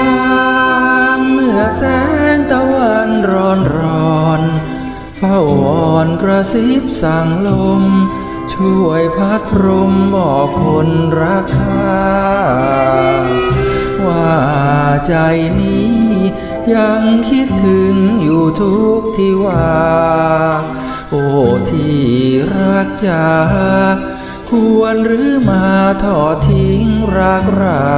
ามเมื่อแสงตะวันร้อนร้อนเฝ้าวอนกระซิบสั่งลม ช่วยพัดพรมบอกคนรักข้าว่าใจนี้ยังคิดถึงอยู่ทุกที่ว่า โอ้ที่รักจ๋าควรหรือมาทอดทิ้งรักเรา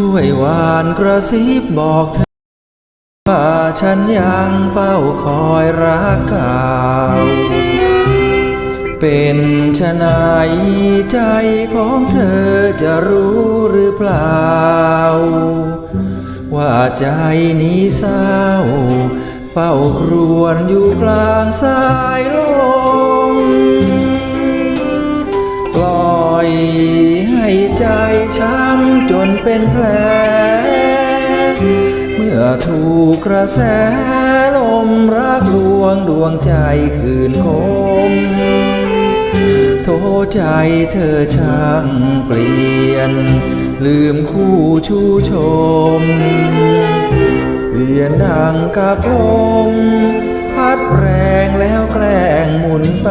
ช่วยหวานกระซิบบอกเธอว่าฉันยังเฝ้าคอยรักเก่า เป็นชะนายใจของเธอจะรู้หรือเปล่า ว่าใจนี้เศร้า เฝ้าครวญอยู่กลางสายลม ให้ใจช้ำจนเป็นแผล เมื่อถูกกระแสลมรักลวงดวงใจคืนคม โทใจเธอช่างเปลี่ยน ลืมคู่ชูชม เปลี่ยนดังกับลมพัดแรงแล้วแกล้งหมุนไป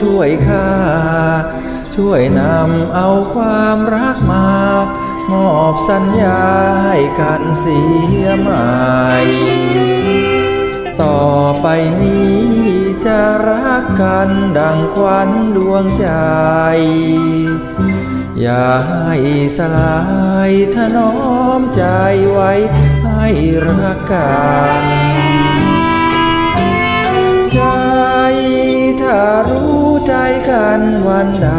ช่วยข้าช่วยนำเอาความรักมามอบสัญญาให้กันเสียใหม่ต่อไปนี้จะรักกันดังควันดวงใจ อย่าให้สลายถนอมใจไว้ให้รักกัน วันใด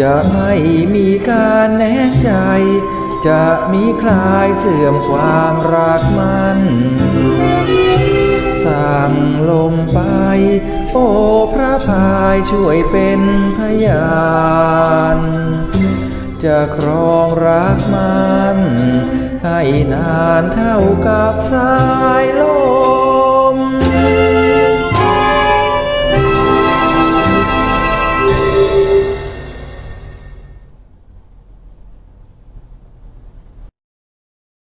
จะไม่มีการแน่ใจ จะมีคลายเสื่อมความรักมัน สั่งลมไป โอ้พระพายช่วยเป็นพยานจะครองรักมัน ให้นานเท่ากับสายลม